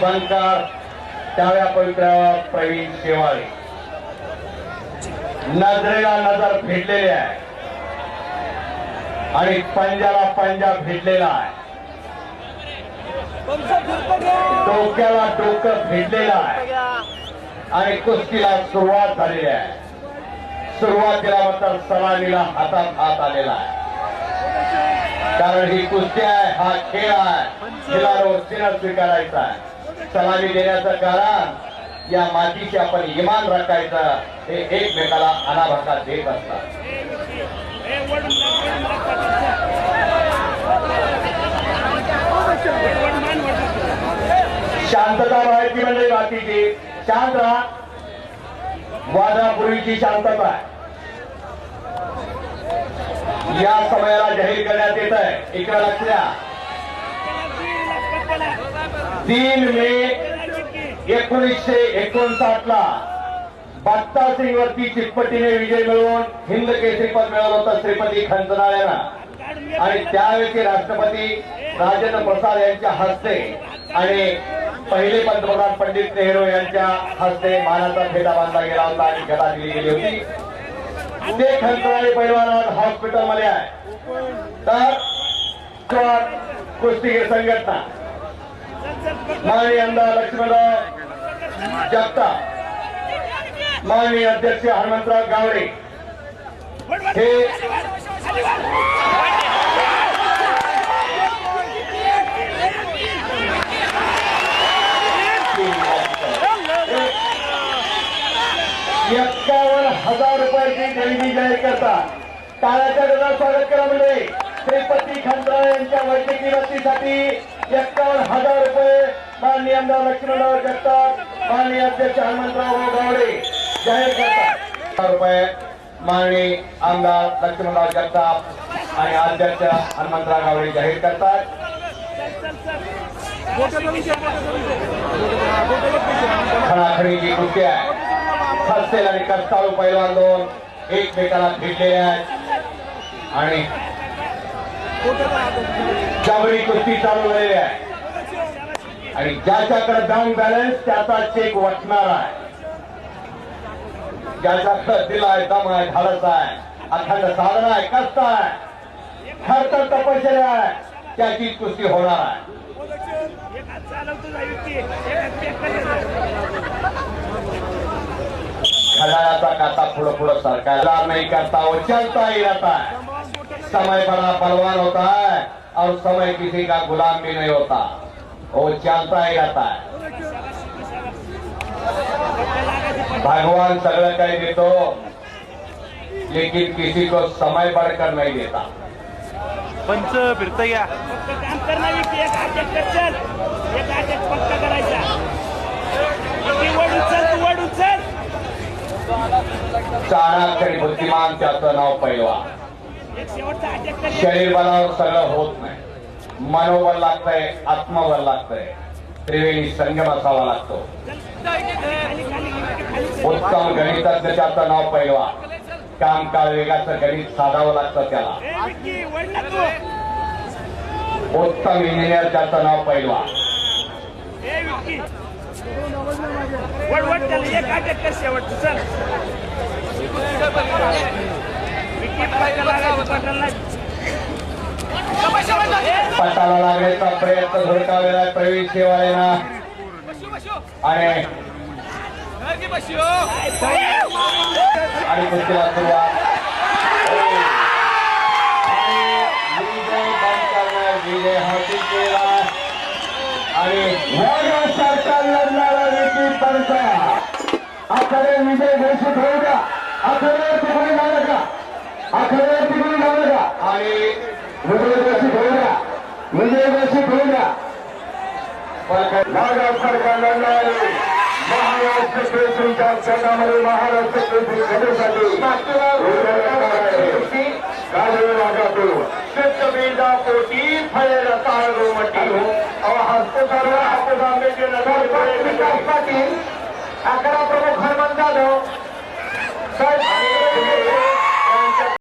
बनकर त्यावेळा पवित्र प्रवीण शेवाळे. नजरेला नजर भेटलेली आहे. आणि पंजाला पंजा भेटलेला आहे. डोक्याला डोकं भेटलेलं आहे. आणि कुस्तीला सुरुवात झालेली आहे. सुरुवातीला मात्र सलामीला हातात हात आलेला आहे. कारण ही कुस्ती आहे हा खेळ आहे. तिला रोजीनं स्वीकारायचा आहे. सलामी देण्याचं कारण या मातीशी आपण इमान राखायचं हे एकमेकाला अनाभाका देत असतात. शांतता राहायची म्हणजे बाकीची शांत राहा. वादापूर्वीची शांतता आहे. या समयाला जाहीर करण्यात येत आहे इकडे लक्ष द्या. तीन मे एकोणीसशे एकोणसाठ ला बत्ता सिंग वरती चितपटीने विजय मिळवून हिंद केसरीपद मिळवलं होतं श्रीपती खंचनाळ्यानं आणि त्यावेळेचे राष्ट्रपती राजेंद्र प्रसाद यांच्या हस्ते आणि पहिले पंतप्रधान पंडित नेहरू यांच्या हस्ते मानाचा फेटा बांधला गेला होता आणि गदा दिली गेली होती. ते खंचनाळे पैलवान हॉस्पिटल हॉस्पिटलमध्ये आहे. तर कुस्तीगीर संघटना. माननीय आमदार लक्ष्मणराव जगताप माननीय अध्यक्ष हनुमंतराव गावडे हे एक्कावन्न हजार रुपयाची गरिबी जाहीर करतात. टाळ्याच्या गजरात स्वागत करा म्हणजे श्रीपती खंडराव यांच्या वैद्यकीय मदतीसाठी एक्कावन्न हजार रुपये माननीय आमदार लक्ष्मणराव जगताप माननीय अध्यक्ष हनुमंतराव गावडे जाहीर करतात हजार रुपये माननीय आमदार लक्ष्मणराव जगताप आणि अध्यक्ष हनुमंतराव गावडे जाहीर करतात. खणाखणीची कृती आहे. हस्तेल आणि कष्टाळू पैलवान दोन एकमेकाला भेटलेले आहेत. आणि जबरी कुस्ती चालू झालेली आहे. आणि ज्याच्याकडे बँक बॅलन्स त्याचा चेक वाटणार आहे. ज्याच्याकडे दिला आहे दम आहे धाडस आहे अखंड साधना आहे कष्ट आहे. खर तपश्चर्या आहे. त्याची कुस्ती होणार आहे. खडायाचा काता पुढं पुढं सरकायला. नाही करता वो चलता ही रहता समय बड़ा बलवान होता है और समय किसी का गुलाम भी नहीं होता। वो चलता ही रहता है। भगवान सगळं काही देतो लेकिन किसी को समय बढ़कर नहीं देता। पंच फिरता या। काम व्यक्ती एक करचल एक अटॅक पक्का करायचा। ती वड उचल तू वड उचल। चाणाक्षरी बुद्धिमान त्याचं नाव पैलवा शरीर बलावर सगळं होत नाही. मनोबल लागतंय आत्मबल लागतंय. त्रिवेणी संगम असावा लागतो. उत्तम गणिताचं त्याचं नाव पहिलवा काम काळ वेगाचं गणित साधावं लागतं त्याला. उत्तम इंजिनियर त्याचं नाव पहिलवा शेवट पटाला लागण्याचा प्रयत्न धुडकावलेला प्रवीण शेवाळेला. आणि आणि कुस्तीला सुरुवात. विजय हाती केला. आणि सरकार लढणारा विकी पंचा विजय घोषित होऊ का आखरे तुम्ही झालं का? महाराष्ट्र केसरीच्या जगामध्ये महाराष्ट्र केसरी घेण्यासाठी गाजवे वाघातून चित्तबीजा पोटी फळेला ताळगो मटी हापूस नगर विकास पाटील अकरा प्रमुख हनुमान जाधव.